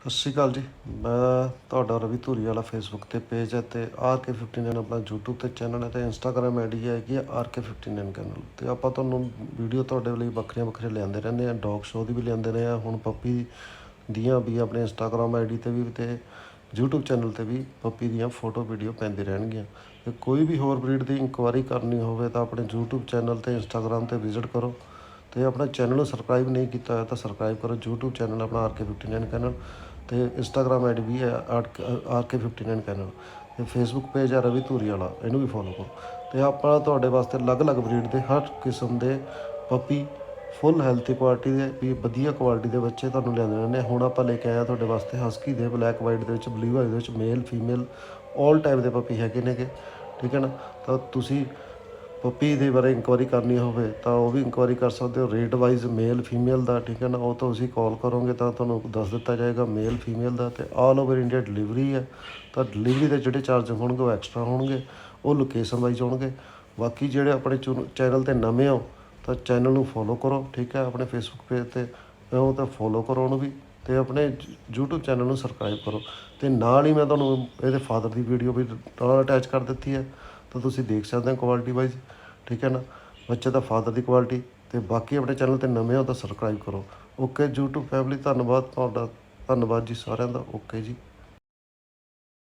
ਸਤਿ ਸ਼੍ਰੀ ਅਕਾਲ ਜੀ। ਮੈਂ ਤੁਹਾਡਾ ਰਵੀ ਧੂਰੀ ਵਾਲਾ ਫੇਸਬੁੱਕ ਤੇ ਪੇਜ ਹੈ ਤੇ RK59 ਆਪਣਾ YouTube ਤੇ ਚੈਨਲ ਹੈ ਤੇ Instagram ਆਈਡੀ ਹੈਗੀ ਹੈ RK59 ਚੈਨਲ ਤੇ ਆਪਾਂ ਤੁਹਾਨੂੰ ਵੀਡੀਓ ਤੁਹਾਡੇ ਲਈ ਵੱਖਰੀਆਂ ਵੱਖਰੀਆਂ ਲਿਆਂਦੇ ਰਹਿੰਦੇ ਆ ਡੌਗ ਸ਼ੋਅ ਦੀ ਵੀ ਲਿਆਂਦੇ ਰਹੇ ਆ ਹੁਣ ਪੱਪੀ ਦੀਆਂ ਵੀ ਆਪਣੇ Instagram ਆਈਡੀ ਤੇ ਵੀ ਤੇ YouTube ਚੈਨਲ ਤੇ ਵੀ ਪੱਪੀ ਦੀਆਂ ਫੋਟੋ ਵੀਡੀਓ ਪੈਂਦੀ ਰਹਿਣਗੀਆਂ। ਤੇ ਕੋਈ ਵੀ ਹੋਰ ਬਰੀਡ ਦੀ ਇਨਕੁਆਇਰੀ ਕਰਨੀ ਹੋਵੇ ਤਾਂ ਆਪਣੇ YouTube ਚੈਨਲ ਤੇ Instagram ਤੇ ਵਿਜ਼ਿਟ ਕਰੋ। ਤੇ ਆਪਣਾ ਚੈਨਲ ਨੂੰ ਸਬਸਕ੍ਰਾਈਬ ਨਹੀਂ ਕੀਤਾ ਹੋਇਆ ਤਾਂ ਸਬਸਕ੍ਰਾਈਬ ਕਰੋ, YouTube ਚੈਨਲ ਆਪਣਾ RK59 ਚੈਨਲ ਤੇ Instagram ਆਈਡੀ ਵੀ ਹੈ RK59 ਚੈਨਲ ਤੇ Facebook ਪੇਜ ਹੈ ਰਵੀ ਧੂਰੀ ਵਾਲਾ, ਇਹਨੂੰ ਵੀ ਫੋਲੋ ਕਰੋ। ਤੇ ਆਪਾਂ ਤੁਹਾਡੇ ਵਾਸਤੇ ਅਲੱਗ-ਅਲੱਗ ਬਰੀਡ ਦੇ ਹਰ ਕਿਸਮ ਦੇ ਪੱਪੀ ਫੁੱਲ ਹੈਲਥੀ ਕੁਆਲਿਟੀ ਦੇ, ਵੀ ਵਧੀਆ ਕੁਆਲਿਟੀ ਦੇ ਬੱਚੇ ਤੁਹਾਨੂੰ ਲਿਆਉਂਦੇ ਰਹਿੰਦੇ ਹਾਂ। ਹੁਣ ਆਪਾਂ ਲੈ ਕੇ ਆਏ ਹਾਂ ਤੁਹਾਡੇ ਵਾਸਤੇ ਹਸਕੀ ਦੇ ਬਲੈਕ ਵਾਈਟ ਦੇ ਵਿੱਚ ਬਲੂ ਵਾਈਟ ਦੇ ਵਿੱਚ ਮੇਲ ਫੀਮੇਲ 올 ਟਾਈਪ ਦੇ ਪੱਪੀ ਹੈਗੇ ਨੇਗੇ। ਠੀਕ ਹੈ ਨਾ? ਤਾਂ ਤੁਸੀਂ ਪੱਪੀ ਦੇ ਬਾਰੇ ਇਨਕੁਆਇਰੀ ਕਰਨੀ ਹੋਵੇ ਤਾਂ ਉਹ ਵੀ ਇਨਕੁਆਇਰੀ ਕਰ ਸਕਦੇ ਹੋ। ਰੇਟ ਵਾਈਜ਼ ਮੇਲ ਫੀਮੇਲ ਦਾ, ਠੀਕ ਹੈ ਨਾ? ਉਹ ਤੁਸੀਂ ਕਾਲ ਕਰੋਗੇ ਤਾਂ ਤੁਹਾਨੂੰ ਦੱਸ ਦਿੱਤਾ ਜਾਏਗਾ ਮੇਲ ਫੀਮੇਲ ਦਾ ਤੇ ਆਲ ਓਵਰ ਇੰਡੀਆ ਡਿਲੀਵਰੀ ਹੈ। ਤਾਂ ਡਿਲੀਵਰੀ ਦੇ ਜਿਹੜੇ ਚਾਰਜ ਹੋਣਗੇ ਉਹ ਐਕਸਟਰਾ ਹੋਣਗੇ, ਉਹ ਲੋਕੇਸ਼ਨ ਵਾਈਜ਼ ਹੋਣਗੇ। ਬਾਕੀ ਜਿਹੜੇ ਆਪਣੇ ਚੈਨਲ ਤੇ ਨਵੇਂ ਹੋ ਤਾਂ ਚੈਨਲ ਨੂੰ ਫੋਲੋ ਕਰੋ, ਠੀਕ ਹੈ? ਆਪਣੇ ਫੇਸਬੁੱਕ ਪੇਜ ਤੇ ਉਹ ਤਾਂ ਫੋਲੋ ਕਰੋ ਉਹਨੂੰ ਵੀ। ਤੇ ਆਪਣੇ YouTube ਚੈਨਲ ਨੂੰ ਸਬਸਕ੍ਰਾਈਬ ਕਰੋ ਤੇ ਨਾਲ ਹੀ ਮੈਂ ਤੁਹਾਨੂੰ ਇਹਦੇ ਫਾਦਰ ਦੀ ਵੀਡੀਓ ਵੀ ਨਾਲ ਅਟੈਚ ਕਰ ਦਿੱਤੀ ਹੈ, ਤਾਂ ਤੁਸੀਂ ਦੇਖ ਸਕਦੇ ਹੋ ਕੁਆਲਿਟੀ ਵਾਈਜ਼ ਠੀਕ ਹੈ ਨਾ? ਬੱਚੇ ਦਾ ਫਾਦਰ ਦੀ ਕੁਆਲਿਟੀ ਤੇ ਬਾਕੀ ਆਪਣੇ ਚੈਨਲ ਤੇ ਨਵੇਂ ਹੋ ਤਾਂ ਸਬਸਕ੍ਰਾਈਬ ਕਰੋ। ਓਕੇ YouTube ਫੈਮਿਲੀ ਧੰਨਵਾਦ ਤੁਹਾਡਾ, ਧੰਨਵਾਦ ਜੀ ਸਾਰਿਆਂ ਦਾ। ਓਕੇ ਜੀ।